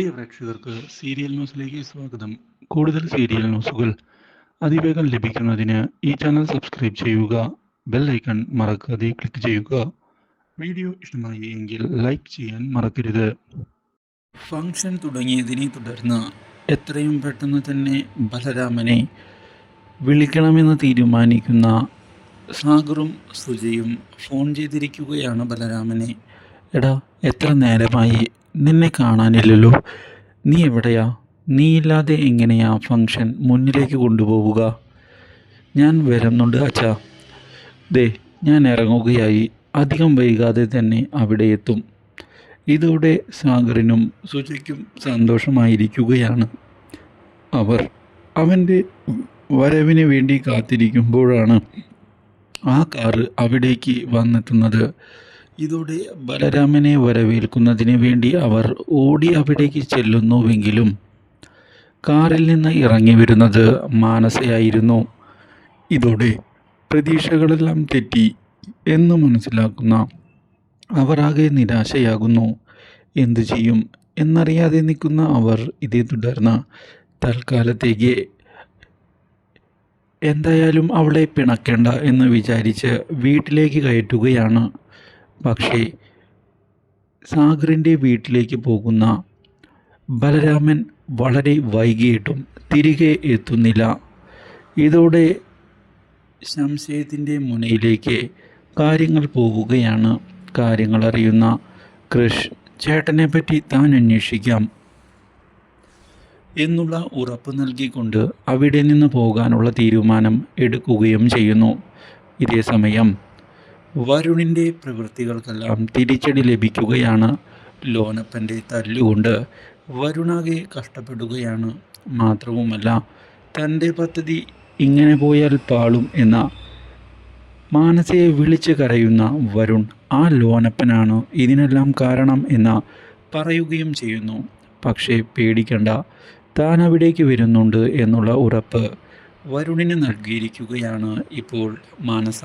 പ്രിയ പ്രേക്ഷകർക്ക് സീരിയൽ ന്യൂസിലേക്ക് സ്വാഗതം. കൂടുതൽ സീരിയൽ ന്യൂസുകൾ അതിവേഗം ലഭിക്കുന്നതിന് ഈ ചാനൽ സബ്സ്ക്രൈബ് ചെയ്യുക ബെൽ ഐക്കൺ മറക്കാതെ ക്ലിക്ക് ചെയ്യുക. വീഡിയോ ഇഷ്ടമായി എങ്കിൽ ലൈക്ക് ചെയ്യാൻ മറക്കരുത്. ഫംഗ്ഷൻ തുടങ്ങിയതിനെ തുടർന്ന് എത്രയും പെട്ടെന്ന് തന്നെ ബലരാമനെ വിളിക്കണമെന്ന് തീരുമാനിക്കുന്ന സാഗറും സുജയും ഫോൺ ചെയ്തിരിക്കുകയാണ് ബലരാമനെ. എടാ എത്ര നേരമായി നിന്നെ കാണാനില്ലല്ലോ. നീ എവിടെയാ? നീയില്ലാതെ എങ്ങനെയാ ഫംഗ്ഷൻ മുന്നിലേക്ക് കൊണ്ടുപോവുക? ഞാൻ വരുന്നുണ്ട് അച്ഛാ. ദേ ഞാൻ ഇറങ്ങുകയായി. അധികം വൈകാതെ തന്നെ അവിടെ എത്തും. ഇതോടെ സാഗറിനും സുജയ്ക്കും സന്തോഷമായിരിക്കുകയാണ്. അവർ അവന്റെ വരവിന് വേണ്ടി കാത്തിരിക്കുമ്പോഴാണ് ആ കാറ് അവിടേക്ക് വന്നെത്തുന്നത്. ഇതോടെ ബലരാമനെ വരവേൽക്കുന്നതിന് വേണ്ടി അവർ ഓടി അവിടേക്ക് ചെല്ലുന്നുവെങ്കിലും കാറിൽ നിന്ന് ഇറങ്ങി വരുന്നത് മാനസയായിരുന്നു. ഇതോടെ പ്രതീക്ഷകളെല്ലാം തെറ്റി എന്ന് മനസ്സിലാക്കുന്ന അവർ ആകെ നിരാശയാകുന്നു. എന്തു ചെയ്യും എന്നറിയാതെ നിൽക്കുന്ന അവർ ഇതേ തുടർന്ന് തൽക്കാലത്തേക്ക് എന്തായാലും അവളെ പിണക്കേണ്ട എന്ന് വിചാരിച്ച് വീട്ടിലേക്ക് കയറ്റുകയാണ്. പക്ഷേ സാഗറിന്റെ വീട്ടിലേക്ക് പോകുന്ന ബലരാമൻ വളരെ വൈകിയിട്ടും തിരികെ എത്തുന്നില്ല. ഇതോടെ സംശയത്തിന്റെ മുനയിലേക്ക് കാര്യങ്ങൾ പോവുകയാണ് കാര്യങ്ങൾ അറിയുന്ന കൃഷ് ചേട്ടനെ പറ്റി താൻ അന്വേഷിക്കാം എന്നുള്ള ഉറപ്പ് നൽകിക്കൊണ്ട് അവിടെ നിന്ന് പോകാനുള്ള തീരുമാനം എടുക്കുകയും ചെയ്യുന്നു. ഇതേ സമയം വരുണിന്റെ പ്രവൃത്തികൾക്കെല്ലാം തിരിച്ചടി ലഭിക്കുകയാണ്. ലോനപ്പന്റെ തല്ലുകൊണ്ട് വരുണാകെ കഷ്ടപ്പെടുകയാണ് മാത്രവുമല്ല തന്റെ പദ്ധതി ഇങ്ങനെ പോയാൽ പാളും എന്ന മാനസയെ വിളിച്ച് കരയുന്ന വരുൺ ആ ലോനപ്പനാണ് ഇതിനെല്ലാം കാരണം എന്ന പറയുകയും ചെയ്യുന്നു. പക്ഷേ പേടിക്കണ്ട താൻ അവിടേക്ക് വരുന്നുണ്ട് എന്നുള്ള ഉറപ്പ് വരുണിന് നൽകിയിരിക്കുകയാണ് ഇപ്പോൾ Manasa.